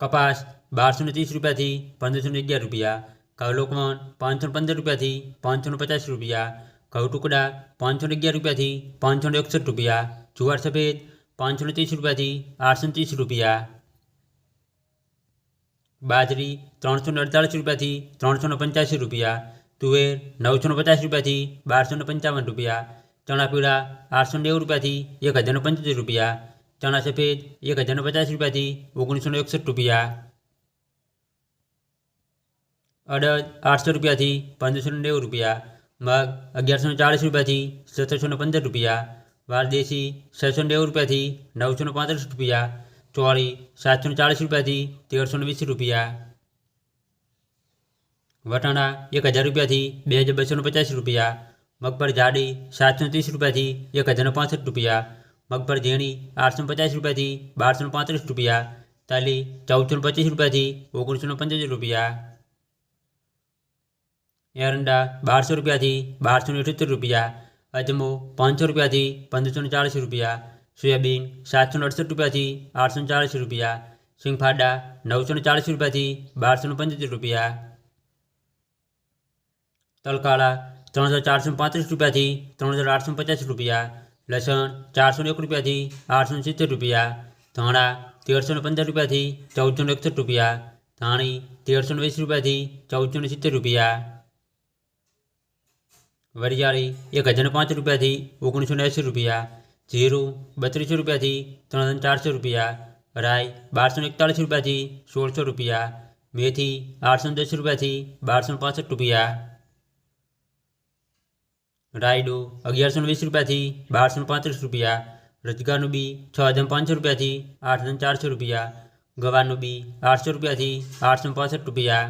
કપાસ બારસો ને ત્રીસ રૂપિયાથી પંદરસો ને અગિયાર રૂપિયા ઘઉં લોકવન પાંચસો ને પંદર રૂપિયાથી પાંચસો ને પચાસ રૂપિયા ઘઉં ટુકડા પાંચસો ને અગિયાર રૂપિયાથી પાંચસો ને એકસઠ રૂપિયા જુવાર સફેદ પાંચસો ને ત્રીસ રૂપિયાથી આઠસો ને ત્રીસ રૂપિયા બાજરી ત્રણસો ને અડતાલીસ રૂપિયાથી ત્રણસો ને પંચ્યાસી રૂપિયા તુવેર નવસો ને પચાસ રૂપિયાથી બારસો ને પંચાવન રૂપિયા ચણા પીળા આઠસો નેવું રૂપિયાથી એક હજાર ને પંચોતેર રૂપિયા ચણા સફેદ એક હજાર ને પચાસ રૂપિયાથી ઓગણીસો ને એકસઠ રૂપિયા અડદ આઠસો રૂપિયાથી પંદરસો ને નેવું રૂપિયા મગ અગિયારસો ને ચાળીસ રૂપિયાથી સત્તરસો ને પંદર રૂપિયા વારદેશી છસો ને નેવું રૂપિયાથી નવસો ને પાંત્રીસ રૂપિયા ચોળી સાતસો ને ચાળીસ રૂપિયાથી તેરસો ને વીસ રૂપિયા વટાણા એક હજાર રૂપિયાથી બે હજાર બસો ને પચાસ રૂપિયા મગફળી જાડી સાતસો ને ત્રીસ રૂપિયાથી એક હજાર ને પાંસઠ રૂપિયા મગફળી ઝીણી આઠસો ને પચાસ રૂપિયાથી બારસો ને પાંત્રીસ રૂપિયા તાલી ચૌદસો ને પચીસ રૂપિયાથી ઓગણીસો ને પંચોતેર રૂપિયા એરંડા બારસો રૂપિયાથી બારસો ને અઠ્યોતેર રૂપિયા અજમો પાંચસો રૂપિયાથી પંદરસો ને ચાળીસ રૂપિયા સોયાબીન સાતસો ને અડસઠ રૂપિયાથી આઠસો ને ચાળીસ રૂપિયા સિંગફાડા નવસો ને ચાળીસ રૂપિયાથી બારસો ને પંચોતેર રૂપિયા તલકાળા ત્રણ હજાર ચારસો ને પાંત્રીસ રૂપિયાથી ત્રણ હજાર આઠસો ને પચાસ રૂપિયા લસણ ચારસો ને એક રૂપિયાથી આઠસો ને સિત્તેર રૂપિયા ધાણા તેરસો ને પંદર રૂપિયાથી ચૌદસો ને એકસઠ રૂપિયા ધાણી તેરસો ને વીસ રૂપિયાથી ચૌદસો ને સિત્તેર રૂપિયા વરિયાળી એક હજાર ને પાંચ રૂપિયાથી ઓગણીસો ને એંસી રૂપિયા જીરું બત્રીસો રૂપિયાથી ત્રણ હજાર ચારસો રૂપિયા રાઈ બારસો ને એકતાળીસ રૂપિયાથી સોળસો રૂપિયા મેથી આઠસો ને દસ રૂપિયાથી બારસો ને પાસઠ રૂપિયા રાયડું અગિયારસો વીસ રૂપિયાથી બારસો પાંત્રીસ રૂપિયા રજગારનું બી છ હજાર પાંચસો રૂપિયાથી આઠ હજાર ચારસો રૂપિયા ગવારનું બી આઠસો રૂપિયાથી આઠસો પાસઠ રૂપિયા